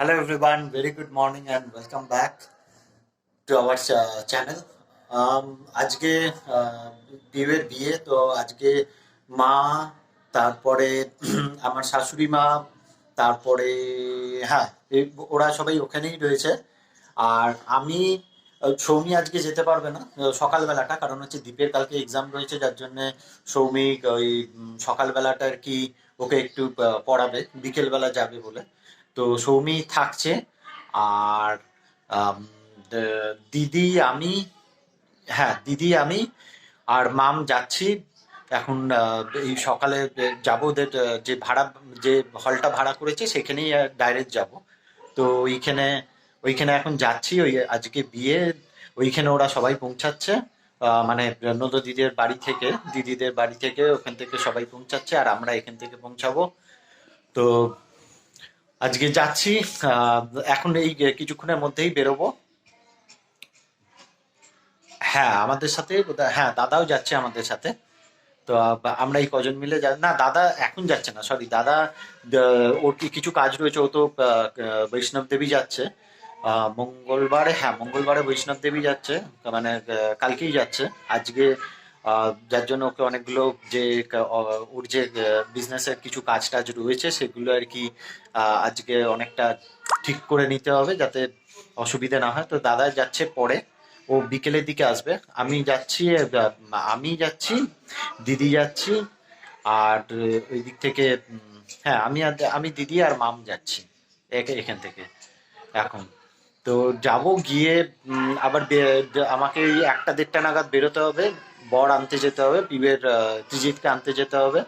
Hello everyone, very good morning and welcome back to our uh, channel. Um, আজকে আহ, পিউয়ের বিয়ে তো আজকে মা তারপরে আমার শাশুড়ি মা তারপরে হ্যাঁ ওরা সবাই ওখানেই রয়েছে। আর আমি সৌমি আজকে যেতে পারবে না সকালবেলাটা কারণ হচ্ছে দীপের কালকে এক্সাম রয়েছে যার জন্য সৌমিক ওই সকালবেলাটা আর কি ওকে একটু পড়াবে বিকেলবেলা যাবে বলে। তো সৌমি থাকছে। আর দিদি, আমি হ্যাঁ দিদি, আমি আর মাম যাচ্ছি। এখন এই সকালে যাব ওদের যে ভাড়া, যে হলটা ভাড়া করেছে সেখানেই ডাইরেক্ট যাব। তো ওইখানে ওইখানে এখন যাচ্ছি, ওই আজকে বিয়ে, ওইখানে ওরা সবাই পৌঁছাচ্ছে। মানে নদ দিদির বাড়ি থেকে, দিদিদের বাড়ি থেকে ওখান থেকে সবাই পৌঁছাচ্ছে আর আমরা এখান থেকে পৌঁছাবো। তো আজকে যাচ্ছি এখন এই কিছুক্ষণের মধ্যেই বেরোবো। হ্যাঁ আমাদের সাথে হ্যাঁ দাদাও যাচ্ছে আমাদের সাথে। তো আমরা এই কজন মিলে যা, না, দাদা এখন যাচ্ছে না সরি দাদা ওর কি কিছু কাজ রয়েছে, ও তো বৈষ্ণব দেবী যাচ্ছে। মঙ্গলবারে হ্যাঁ মঙ্গলবারে বৈষ্ণব দেবী যাচ্ছে মানে কালকেই যাচ্ছে। আজকে যার জন্য ওকে অনেকগুলো যে ওর যে বিজনেসের কিছু কাজ টাজ রয়েছে, সেগুলো আর কি আজকে অনেকটা ঠিক করে নিতে হবে যাতে অসুবিধা না হয়। তো দাদা যাচ্ছে পরে, ও বিকেলের দিকে আসবে। আমি যাচ্ছি আমি যাচ্ছি, দিদি যাচ্ছি, আর ওই দিক থেকে হ্যাঁ আমি আমি দিদি আর মাম যাচ্ছি এখান থেকে, এখন। তো যাব গিয়ে আবার আমাকে একটা দেড়টা নাগাদ বেরোতে হবে। বর আনতে যেতে হবে পিবের ত্রিজিৎকে আনতে যেতে হবে।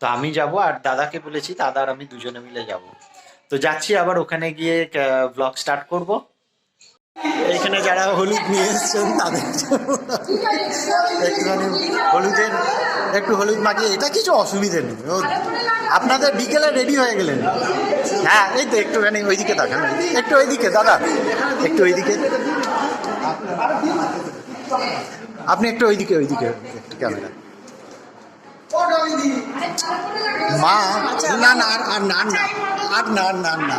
তো আমি যাব আর দাদাকে বলেছি, দাদা আর আমি দুজনে মিলে যাব। তো যাচ্ছি আবার ওখানে গিয়ে ব্লগ স্টার্ট করব। এখানে যারা হলুদ নিয়ে এসছেন, তাদের একটুখানি হলুদের, একটু হলুদ মাখিয়ে, এটা কিছু অসুবিধে নেই। আপনাদের বিকেলে রেডি হয়ে গেলেন। হ্যাঁ এই তো একটুখানি ওইদিকে তাকান একটু ওইদিকে, দাদা, একটু ওইদিকে। আপনি একটু ওইদিকে ওইদিকে একটু ক্যামেরা। মা না না আর আর না না আর না আর না না।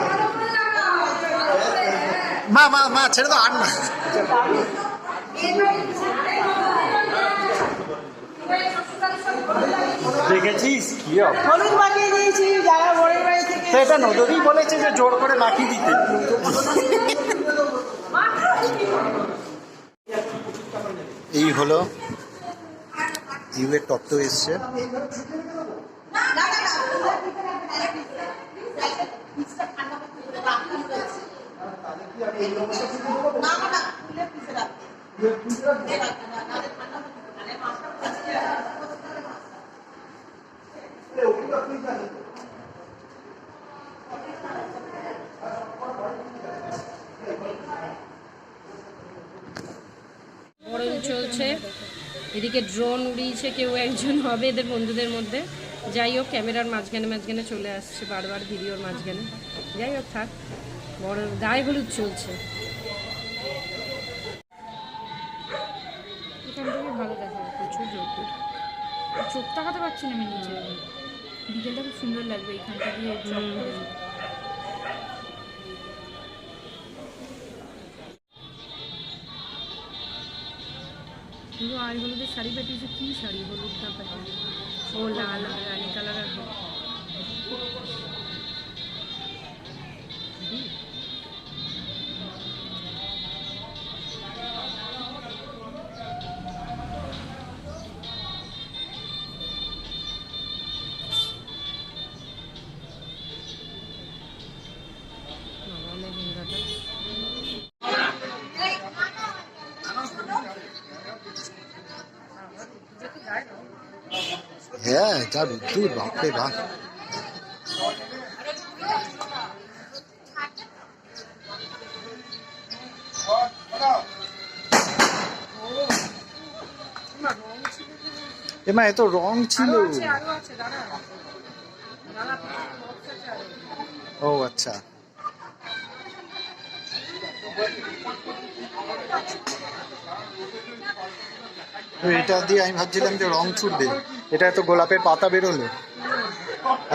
মা মা মা ছেড়ে দাও আর না। দেখেছিস? কি? হলুদ মাখিয়ে দিয়েছি যারা বড়ের বাড়ি থেকে তো এটা নদী বলেছে যে জোর করে মাখিয়ে দিতে। এই হলো ইউএর তত্ত্ব এসছে বরণ চলছে এদিকে ড্রোন উড়িয়েছে কেউ একজন হবে এদের বন্ধুদের মধ্যে। যাই হোক ক্যামেরার মাঝখানে মাঝখানে চলে আসছে বারবার ভিডিওর মাঝখানে। যাই হোক থাক। বড় গায়ে হলুদ চলছে। এখান থেকে ভালো দেখা প্রচুর চোখ তাকাতে পারছি না আমি নিচে। বিকেলটা খুব সুন্দর লাগবে এখানটা দিয়ে চক আর হলুদের শাড়ি পাঠিয়েছে কি শাড়ি? হলুদটা পাঠিয়ে ও লাল আর রানী কালার আর যা রুদ্দুর বাপরে বাপ। এমা এত রং ছিল। ও আচ্ছা। তো এটা দিয়ে আমি ভাবছিলাম যে রং ছুটবে। এটা তো গোলাপের পাতা বেরোলো।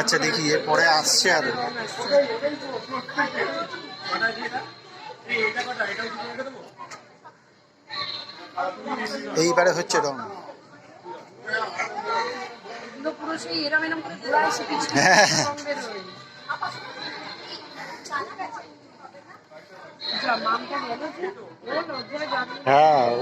আচ্ছা দেখি, এরপরে আসছে আর। এইবারে হচ্ছে রং। হ্যাঁ।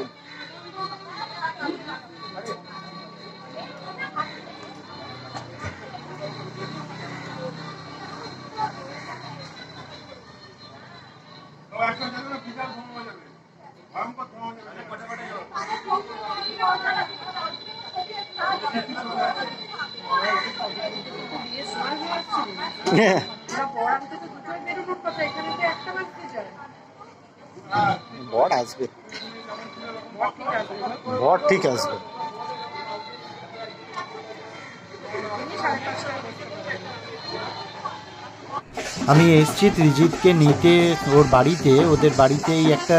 আমি এসছি ত্রিজিৎকে নিতে ওর বাড়িতে। ওদের বাড়িতেই একটা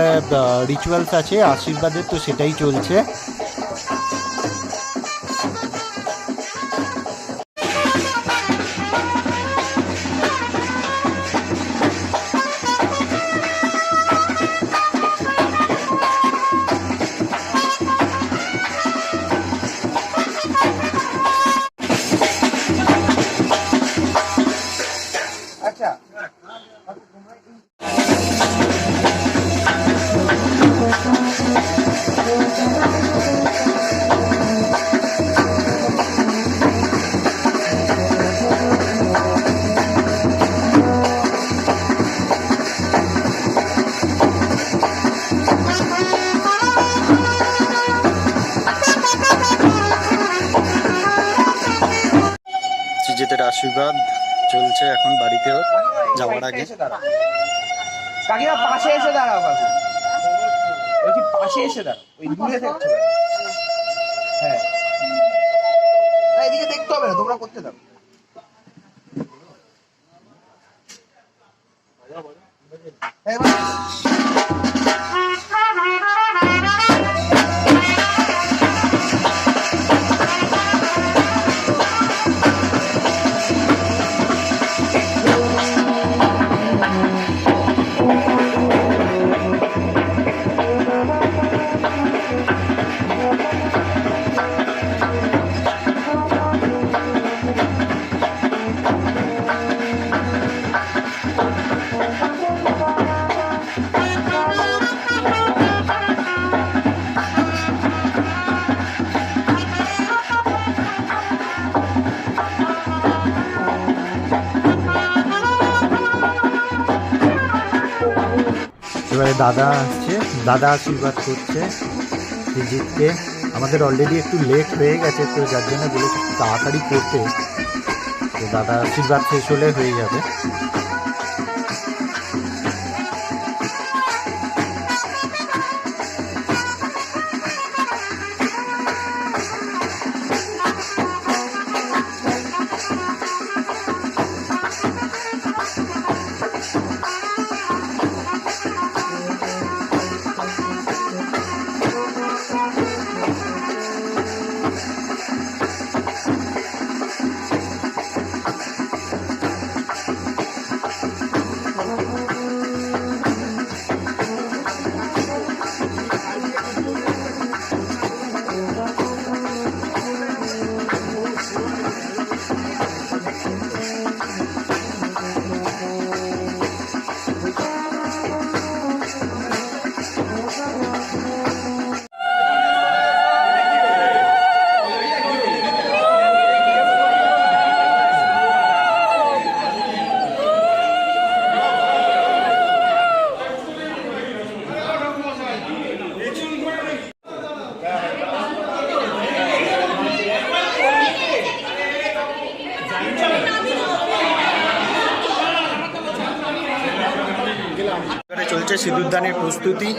রিচুয়ালস আছে, আশীর্বাদের তো সেটাই চলছে। ত্রিজিতের আশীর্বাদ চলছে এখন বাড়িতে যাওয়ার আগে। পাশে এসে দাঁড়াও বলছি পাশে এসে দাঁড়াও। ওই হ্যাঁ। এদিকে দেখতে হবে না তোমরা করতে দাও। হ্যাঁ, দাদা আসছে, দাদা আশীর্বাদ করছে জিতকে আমাদের অলরেডি একটু লেট হয়ে গেছে, তো যার জন্য বলেছি তাড়াতাড়ি করতে। তো দাদা আশীর্বাদ শেষ হলে হয়ে যাবে। সিঁদুরদানের প্রস্তুতি।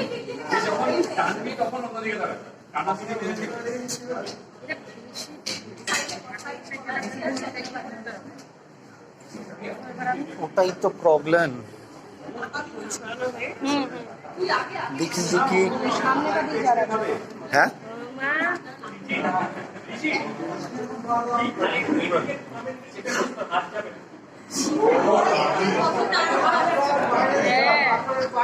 ওটাই তো প্রবলেম দেখি দেখি। হ্যাঁ হ্যাঁ?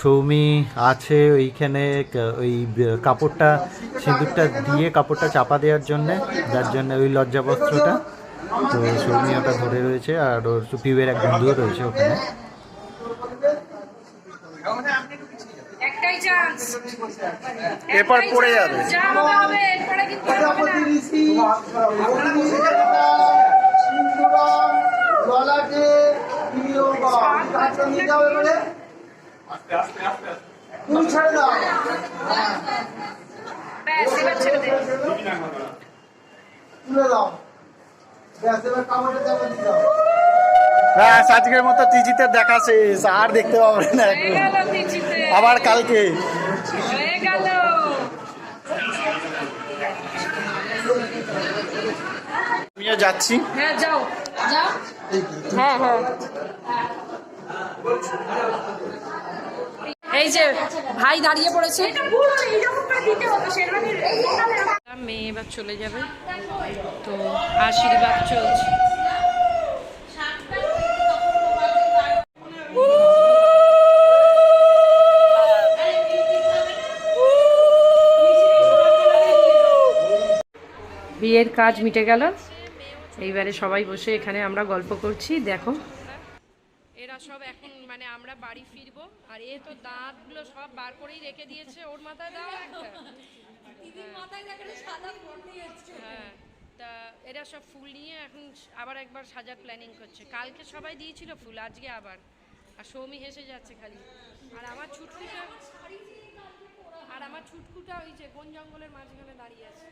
সৌমি আছে ওইখানে ওই কাপড়টা সিঁদুরটা দিয়ে কাপড়টা চাপা দেওয়ার জন্যে যার জন্য ওই লজ্জাবস্ত্রটা। তো সৌমি ওটা ধরে রয়েছে আর ওর পিউয়ের এক বন্ধুও রয়েছে ওখানে। এরপর পড়ে যাবে। যা হবে হবে এবার ছেড়ে দে। হ্যাঁ আজকের মতো টিজিতে দেখা শেষ। আর দেখতে পাবে না আবার কালকে। আমিও যাচ্ছি। হ্যাঁ যাও। যাও হ্যাঁ হ্যাঁ। এই যে ভাই দাঁড়িয়ে পড়েছে। মেয়ে এবার চলে যাবে। তো আশীর্বাদ চলছে। বিয়ের কাজ মিটে গেল। এইবারে সবাই বসে এখানে আমরা গল্প করছি। দেখো। মানে আমরা বাড়ি ফিরবো। আর এ তো দাঁতগুলো সব বার করেই রেখে দিয়েছে। ওর মাথায় দাও একটা। হ্যাঁ। তা এরা সব ফুল নিয়ে এখন আবার একবার সাজার প্ল্যানিং করছে। কালকে সবাই দিয়েছিল ফুল আজকে আবার। আর সৌমি হেসে যাচ্ছে খালি। আর আমার ছুটকুটা আর আমার ছুটকুটা ওই যে বন জঙ্গলের মাঝখানে দাঁড়িয়ে আছে।